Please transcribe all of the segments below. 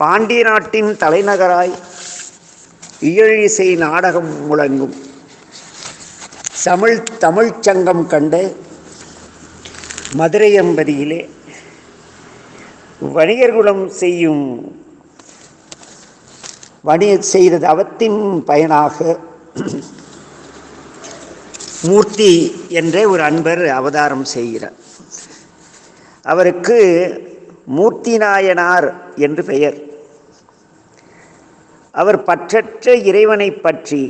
பாண்டிய நாட்டின் தலைநகராய் இயழிசை நாடகம் முழங்கும். தமிழ் தமிழ்ச் சங்கம் கண்ட மதுரையம்பதியிலே வணிகர்குலம் செய்யும் வணிக செய்த தவத்தின் பயனாக மூர்த்தி என்ற ஒரு அன்பர் அவதாரம் செய்கிறார். அவருக்கு மூர்த்தி நாயனார் என்று பெயர். அவர் பற்றற்ற இறைவனை பற்றி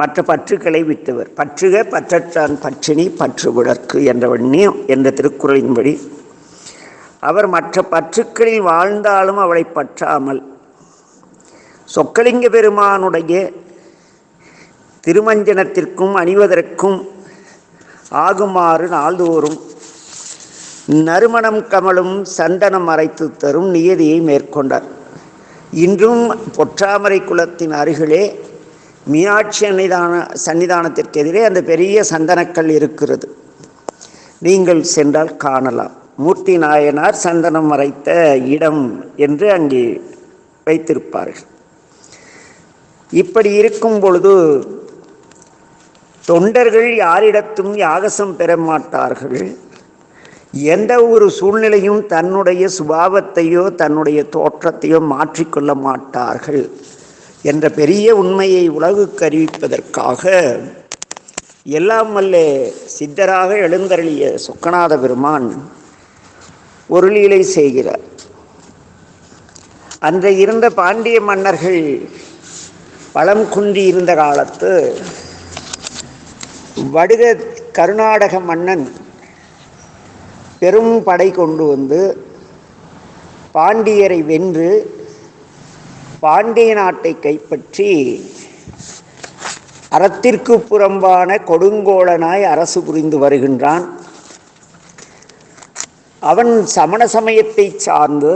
மற்ற பற்றுக்களை விட்டவர். பற்றுக பற்றற்றான் பற்றினி பற்றுவிடற்கு என்ற வண்ணியம் என்ற திருக்குறளின்படி அவர் மற்ற பற்றுக்களில் வாழ்ந்தாலும் அவளை பற்றாமல் சொக்கலிங்க பெருமானுடைய திருமஞ்சனத்திற்கும் அணிவதற்கும் ஆகுமாறு நாள்தோறும் நறுமணம் கமலும் சந்தனம் அரைத்து தரும் நியதியை மேற்கொண்டார். இன்றும் பொற்றாமரை குலத்தின் அருகிலே மீனாட்சி அன்னிதான சன்னிதானத்திற்கு எதிரே அந்த பெரிய சந்தனக்கல் இருக்கிறது. நீங்கள் சென்றால் காணலாம். மூர்த்தி நாயனார் சந்தனம் மறைத்த இடம் என்று அங்கே வைத்திருப்பார்கள். இப்படி இருக்கும் பொழுது தொண்டர்கள் யாரிடத்தும் யாகசம் பெற மாட்டார்கள். எந்த ஒரு சூழ்நிலையும் தன்னுடைய சுபாவத்தையோ தன்னுடைய தோற்றத்தையோ மாற்றிக்கொள்ள மாட்டார்கள் என்ற பெரிய உண்மையை உலகுக்கு அறிவிப்பதற்காக எல்லாம் வல்ல சித்தராக எழுந்தருளிய சொக்கநாத பெருமான் ஒரு லீலை செய்கிறார். அன்றைய இருந்த பாண்டிய மன்னர்கள் பலம் குன்றி இருந்த காலத்து வடுக கருநாடக மன்னன் பெரும் படை கொண்டு வந்து பாண்டியரை வென்று பாண்டிய நாட்டை கைப்பற்றி அறத்திற்கு புறம்பான கொடுங்கோலனாய் அரசு புரிந்து வருகின்றான். அவன் சமண சமயத்தை சார்ந்து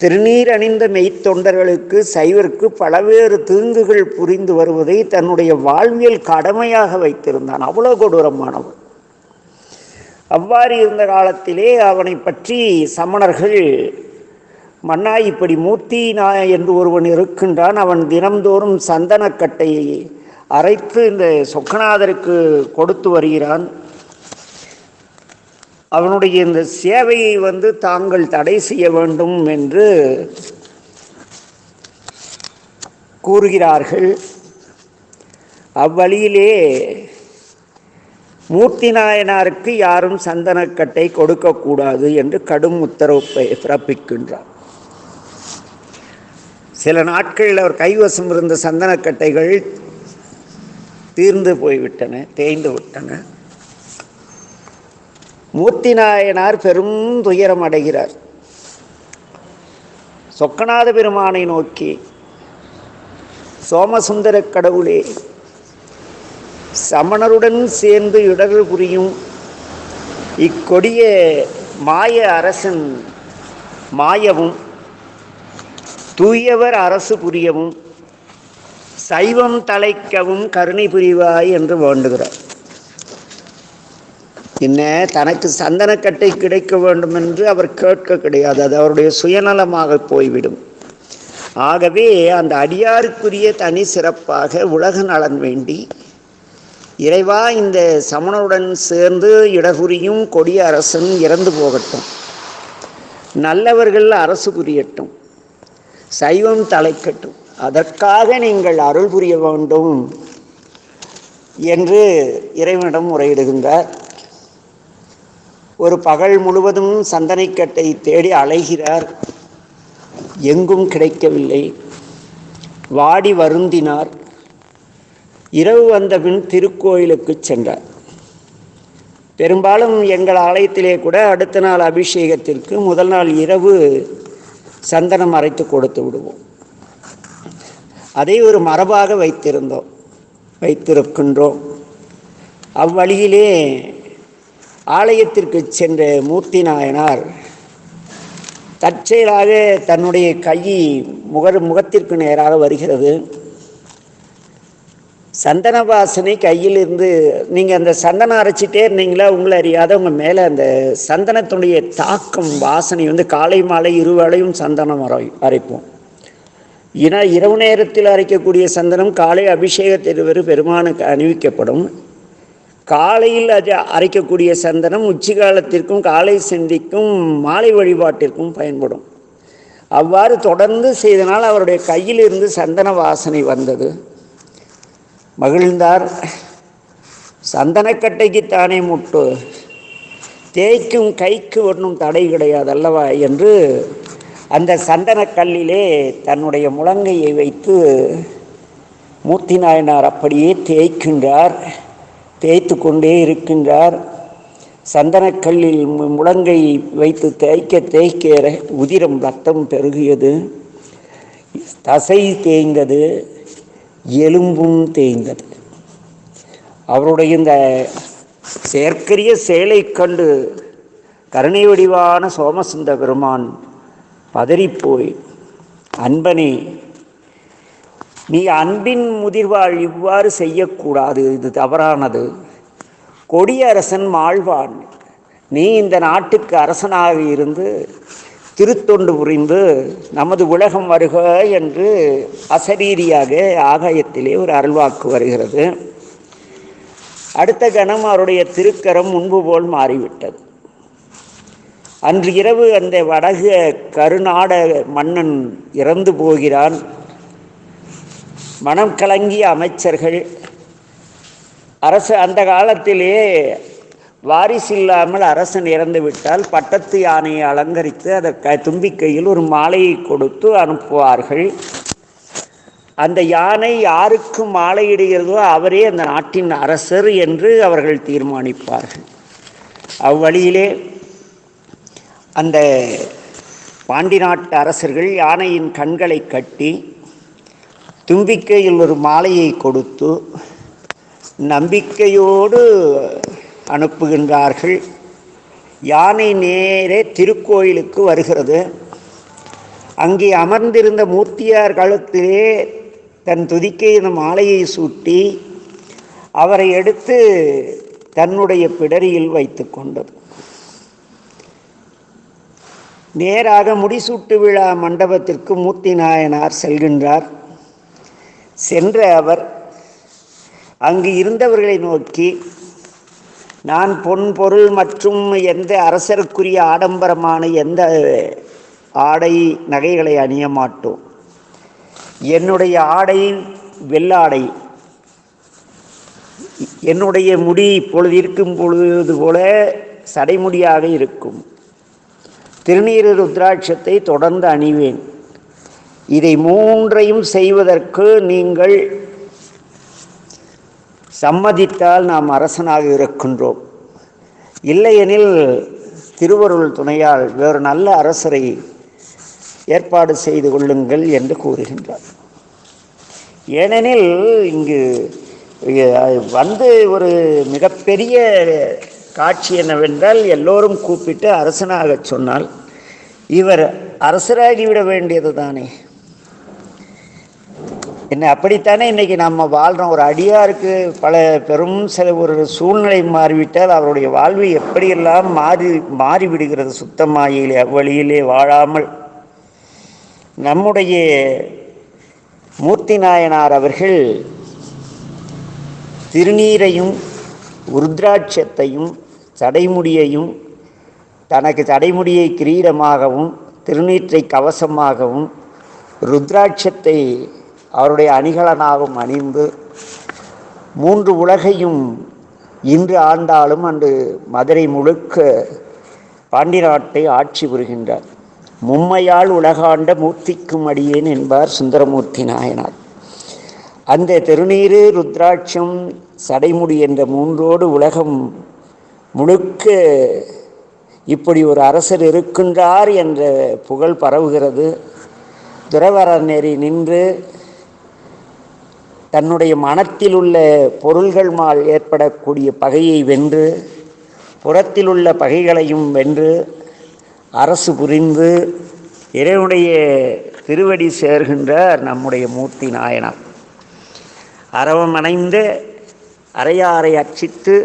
திருநீர் அணிந்த மெய்த்தொண்டர்களுக்கு சைவருக்கு பலவேறு தீங்குகள் புரிந்து வருவதை தன்னுடைய வாழ்வியல் கடமையாக வைத்திருந்தான். அவ்வளோ கொடூரமானவன். அவ்வாறு இருந்த காலத்திலே அவனை பற்றி சமணர்கள் மன்னா இப்படி மூர்த்தி நாய என்று ஒருவன் இருக்கின்றான் அவன் தினம்தோறும் சந்தனக்கட்டையை அரைத்து இந்த சொக்கநாதருக்கு கொடுத்து வருகிறான். அவனுடைய இந்த சேவையை வந்து தாங்கள் தடை செய்ய வேண்டும் என்று கூறுகிறார்கள். அவ்வழியிலே மூர்த்தி நாயனாருக்கு யாரும் சந்தனக்கட்டை கொடுக்கக்கூடாது என்று கடும் உத்தரவு பிறப்பிக்கின்றார். சில நாட்களில் அவர் கைவசம் இருந்த சந்தனக்கட்டைகள் தீர்ந்து போய்விட்டன தேய்ந்து விட்டன. மூர்த்தி நாயனார் பெரும் துயரம் அடைகிறார். சொக்கநாத பெருமானை நோக்கி சோமசுந்தர கடவுளே சமணருடன் சேர்ந்து இடர்கள் புரியும். இக்கொடிய மாய அரசன் மாயவும் தூயவர் அரசு புரியவும் சைவம் தலைக்கவும் கருணை புரிவாய் என்று வேண்டுகிறார். என்ன தனக்கு சந்தனக்கட்டை கிடைக்க வேண்டும் என்று அவர் கேட்க கிடையாது. அது அவருடைய சுயநலமாக போய்விடும். ஆகவே அந்த அடியாருக்குரிய தனி சிறப்பாக உலக நலன் வேண்டி இறைவா இந்த சமணருடன் சேர்ந்து இடகுரியும் கொடிய அரசன் இறந்து போகட்டும். நல்லவர்கள் அரசு புரியட்டும். சைவம் தலைக்கட்டும். அதற்காக நீங்கள் அருள் புரிய வேண்டும் என்று இறைவனிடம் முறையிடுகின்றார். ஒரு பகல் முழுவதும் சந்தனைக்கட்டை தேடி அலைகிறார். எங்கும் கிடைக்கவில்லை. வாடி வருந்தினார். இரவு வந்தபின் திருக்கோயிலுக்கு சென்றார். பெரும்பாலும் எங்கள் ஆலயத்திலே கூட அடுத்த நாள் அபிஷேகத்திற்கு முதல் நாள் இரவு சந்தனம் அரைத்து கொடுத்து விடுவோம். அதை ஒரு மரபாக வைத்திருந்தோம் வைத்திருக்கின்றோம். அவ்வழியிலே ஆலயத்திற்கு சென்ற மூர்த்தி நாயனார் தற்செயலாக தன்னுடைய கை முகர் முகத்திற்கு நேராக வருகிறது. சந்தன வாசனை கையில் இருந்து நீங்கள் அந்த சந்தனம் அரைச்சிட்டே இருந்தீங்களா? உங்களை அறியாத உங்கள் மேலே அந்த சந்தனத்துடைய தாக்கம் வாசனை வந்து காலை மாலை இருவேளையும் சந்தனம் அரை அரைப்போம். ஏன்னா இரவு நேரத்தில் அரைக்கக்கூடிய சந்தனம் காலை அபிஷேகத்திற்கு பெருமானுக்கு அணிவிக்கப்படும். காலையில் அது அரைக்கக்கூடிய சந்தனம் உச்சிகாலத்திற்கும் காலை சிந்திக்கும் மாலை வழிபாட்டிற்கும் பயன்படும். அவ்வாறு தொடர்ந்து செய்தனால் அவருடைய கையிலிருந்து சந்தன வாசனை வந்தது. மகிழ்ந்தார். சந்தனக்கட்டைக்கு தானே முட்டு. தேய்க்கும் கைக்கு ஒன்றும் தடை கிடையாது அல்லவா என்று அந்த சந்தனக்கல்லிலே தன்னுடைய முழங்கையை வைத்து மூர்த்தி நாயனார் அப்படியே தேய்க்கின்றார் தேய்த்து கொண்டே இருக்கின்றார். சந்தனக்கல்லில் முழங்கை வைத்து தேய்க்க தேய்க்க உதிரம் ரத்தம் பெருகியது. தசை தேய்ந்தது. எலும்பும் தேய்ந்தது. அவருடைய இந்த செயற்கரிய செயலை கண்டு கருணை வடிவான சோமசுந்த பெருமான் பதறிப்போய் அன்பனே நீ அன்பின் முதிர்வாள் இவ்வாறு செய்யக்கூடாது. இது தவறானது. கொடிய அரசன் மாழ்வான். நீ இந்த நாட்டுக்கு அரசனாக இருந்து திருத்தொண்டு புரிந்து நமது உலகம் வருக என்று அசரீரியாக ஆகாயத்திலே ஒரு அருள்வாக்கு வருகிறது. அடுத்த கணம் அவருடைய திருக்கரம் முன்பு போல் மாறிவிட்டது. அன்று இரவு அந்த வடக கருநாட மன்னன் இறந்து போகிறான். மனம் கலங்கிய அமைச்சர்கள் அரசு அந்த காலத்திலே வாரிசு இல்லாமல் அரசன் இறந்து விட்டால் பட்டத்து யானையை அலங்கரித்து அதற்கு தும்பிக்கையில் ஒரு மாலையை கொடுத்து அனுப்புவார்கள். அந்த யானை யாருக்கு மாலையிடுகிறதோ அவரே அந்த நாட்டின் அரசர் என்று அவர்கள் தீர்மானிப்பார்கள். அவ்வழியிலே அந்த பாண்டி நாட்டு அரசர்கள் யானையின் கண்களை கட்டி தும்பிக்கையில் ஒரு மாலையை கொடுத்து நம்பிக்கையோடு அனுப்புகின்றார்கள். யானை நேரே திருக்கோயிலுக்கு வருகிறது. அங்கே அமர்ந்திருந்த மூர்த்தியார் கழுத்திலே தன் துதிக்கையின் மாலையை சூட்டி அவரை எடுத்து தன்னுடைய பிடரியில் வைத்து கொண்டது. நேராக முடிசூட்டு விழா மண்டபத்திற்கு மூர்த்தி நாயனார் செல்கின்றார். சென்ற அவர் அங்கு இருந்தவர்களை நோக்கி நான் பொன் பொருள் மற்றும் எந்த அரசருக்குரிய ஆடம்பரமான எந்த ஆடை நகைகளை அணிய மாட்டோம். என்னுடைய ஆடை வெள்ளாடை. என்னுடைய முடி இப்பொழுது இருக்கும் பொழுது போல சடைமுடியாக இருக்கும். திருநீர் ருத்ராட்சத்தை தொடர்ந்து அணிவேன். இதை மூன்றையும் செய்வதற்கு நீங்கள் சம்மதித்தால் நாம் அரசனாக இருக்கின்றோம். இல்லையெனில் திருவருள் துணையால் வேறு நல்ல அரசரை ஏற்பாடு செய்து கொள்ளுங்கள் என்று கூறுகின்றார். ஏனெனில் இங்கு வந்து ஒரு மிகப்பெரிய காட்சி என்னவென்றால் எல்லோரும் கூப்பிட்டு அரசனாகச் சொன்னால் இவர் அரசராகிவிட வேண்டியது தானே என்ன அப்படித்தானே இன்னைக்கு நம்ம வாழ்கிறோம் ஒரு அடியாருக்கு பல பெரும் சில ஒரு சூழ்நிலை மாறிவிட்டால் அவருடைய வாழ்வு எப்படியெல்லாம் மாறி மாறிவிடுகிறது? சுத்தமாயிலே அவ்வழியிலே வாழாமல். நம்முடைய மூர்த்தி நாயனார் அவர்கள் திருநீரையும் ருத்ராட்சத்தையும் தடைமுடியையும் தனக்கு தடைமுடியை கிரீடமாகவும் திருநீற்றை கவசமாகவும் ருத்ராட்சத்தை அவருடைய அணிகலனாகவும் அணிந்து மூன்று உலகையும் இன்று ஆண்டாலும் அன்று மதுரை முழுக்க பாண்டி நாட்டை ஆட்சி புரிகின்றார். மும்மையால் உலகாண்ட மூர்த்திக்கும் அடியேன் என்பார் சுந்தரமூர்த்தி நாயனார். அந்த திருநீறு ருத்ராட்சம் சடைமுடி என்ற மூன்றோடு உலகம் முழுக்க இப்படி ஒரு அரசர் இருக்கின்றார் என்ற புகழ் பரவுகிறது. துறவர நெறி நின்று தன்னுடைய மனத்தில் உள்ள பொருள்கள் மால் ஏற்படக்கூடிய பகையை வென்று புறத்தில் உள்ள பகைகளையும் வென்று அரசு புரிந்து இறைவனுடைய திருவடி சேர்கின்றார் நம்முடைய மூர்த்தி நாயனார். அரவமணைந்து அறையாறை அர்ச்சித்து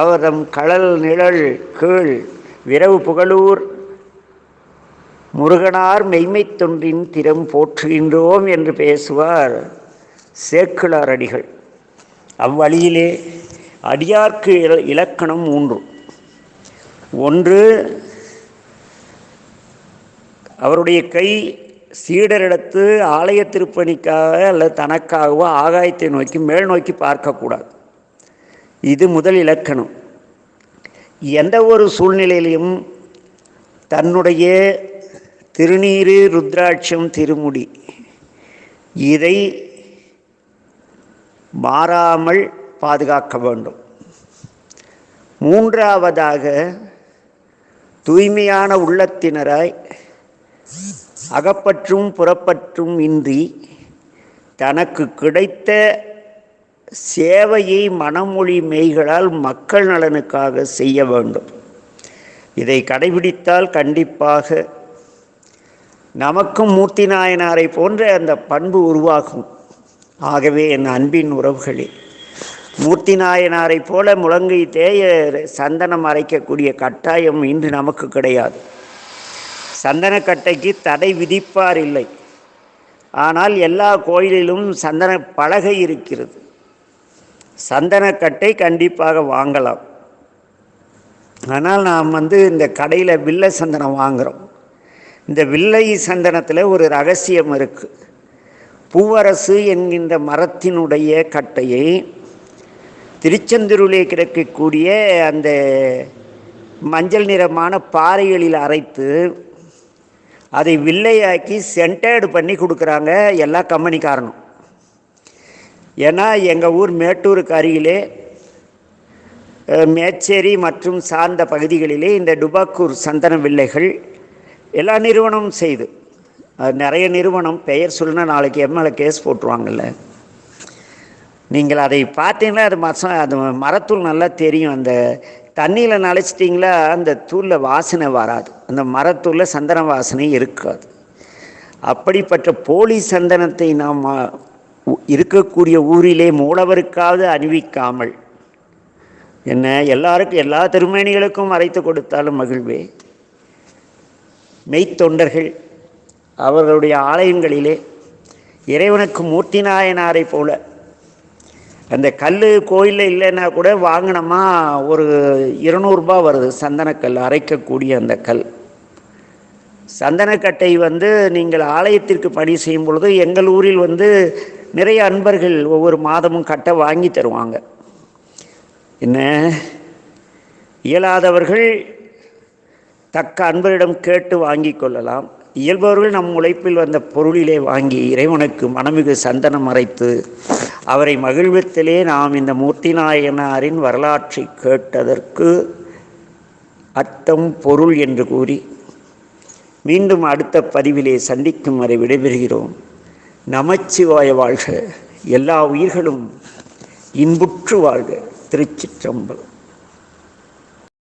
அவரம் கடல் நிழல் கீழ் விரவு புகழூர் முருகனார் மெய்மை தொன்றின் திறம் போற்றுகின்றோம் என்று பேசுவார். சேக்கிழார் அடிகள் அவ்வழியிலே அடியார்க்கு இல- இலக்கணம் மூன்று. ஒன்று அவருடைய கை சீடரிடத்து ஆலய திருப்பணிக்காக அல்லது தனக்காகவோ ஆகாயத்தை நோக்கி மேல் நோக்கி பார்க்கக்கூடாது. இது முதல் இலக்கணம். எந்த ஒரு சூழ்நிலையிலையும் தன்னுடைய திருநீறு ருத்ராட்சம் திருமுடி இதை மாறாமல் பாதுகாக்க வேண்டும். மூன்றாவதாக தூய்மையான உள்ளத்தினராய் அகப்பற்றும் புறப்பற்றும் இன்றி தனக்கு கிடைத்த சேவையை மனமொழி மெய்களால் மக்கள் நலனுக்காக செய்ய வேண்டும். இதை கடைபிடித்தால் கண்டிப்பாக நமக்கும் மூர்த்தி நாயனாரை போன்ற அந்த பண்பு உருவாகும். ஆகவே என் அன்பின் உறவுகளே மூர்த்தி நாயனாரை போல முழங்கை தேய சந்தனம் அரைக்கக்கூடிய கட்டாயம் இன்று நமக்கு கிடையாது. சந்தனக்கட்டைக்கு தடை விதிப்பார் இல்லை. ஆனால் எல்லா கோயிலிலும் சந்தன பலகை இருக்கிறது. சந்தனக்கட்டை கண்டிப்பாக வாங்கலாம். ஆனால் நாம் வந்து இந்த கடையில் வில்ல சந்தனம் வாங்குகிறோம் இந்த வில்லை சந்தனத்தில் ஒரு ரகசியம் இருக்குது பூவரசு என்கின்ற மரத்தினுடைய கட்டையை திருச்செந்தூரிலே கிடைக்கக்கூடிய அந்த மஞ்சள் நிறமான பாறைகளில் அரைத்து அதை வில்லையாக்கி சென்டர்டு பண்ணி கொடுக்குறாங்க எல்லா கம்பெனிக்காரனும். ஏன்னா எங்கள் ஊர் மேட்டூருக்கு அருகிலே மேச்சேரி மற்றும் சார்ந்த பகுதிகளிலே இந்த டுபாக்கூர் சந்தன வில்லைகள் எல்லா நிறுவனமும் செய்து நிறைய நிறுவனம் பெயர் சொல்லுனா நாளைக்கு எம்எல்ஏ கேஸ் போட்டுருவாங்கல்ல. நீங்கள் அதை பார்த்தீங்கன்னா அது மச அது மரத்தூள் நல்லா தெரியும். அந்த தண்ணியில் நனைச்சிட்டிங்களா? அந்த தூளில் வாசனை வராது. அந்த மரத்தூளில் சந்தன வாசனை இருக்காது. அப்படிப்பட்ட போலி சந்தனத்தை நாம் இருக்கக்கூடிய ஊரிலே மூலவருக்காவது அணிவிக்காமல் என்ன எல்லாருக்கும் எல்லா திருமேனிகளுக்கும் அரைத்து கொடுத்தாலும் மகிழ்வே. மெய்த்தொண்டர்கள் அவர்களுடைய ஆலயங்களிலே இறைவனுக்கு மூர்த்தி நாயனாரை போல. அந்த கல் கோயிலில் இல்லைன்னா கூட வாங்கினோமா ஒரு இருநூறுபா வருது. சந்தனக்கல் அரைக்கக்கூடிய அந்த கல். சந்தனக்கட்டை வந்து நீங்கள் ஆலயத்திற்கு பணி செய்யும் பொழுது எங்கள் ஊரில் வந்து நிறைய அன்பர்கள் ஒவ்வொரு மாதமும் கட்டை வாங்கி தருவாங்க. என்ன? இயலாதவர்கள் தக்க அன்பரிடம் கேட்டு வாங்கி கொள்ளலாம். இயல்பவர்கள் நம் உழைப்பில் வந்த பொருளிலே வாங்கி இறைவனுக்கு மனமிகு சந்தனம் அரைத்து அவரை மகிழ்வத்திலே நாம் இந்த மூர்த்தி நாயனாரின் வரலாற்றை கேட்டதற்கு அர்த்தம் பொருள் என்று கூறி மீண்டும் அடுத்த பதிவிலே சந்திக்கும் வரை விடைபெறுகிறோம். நமச்சிவாய வாழ்க. எல்லா உயிர்களும் இன்புற்று வாழ்க. திருச்சிற்றம்பலம்.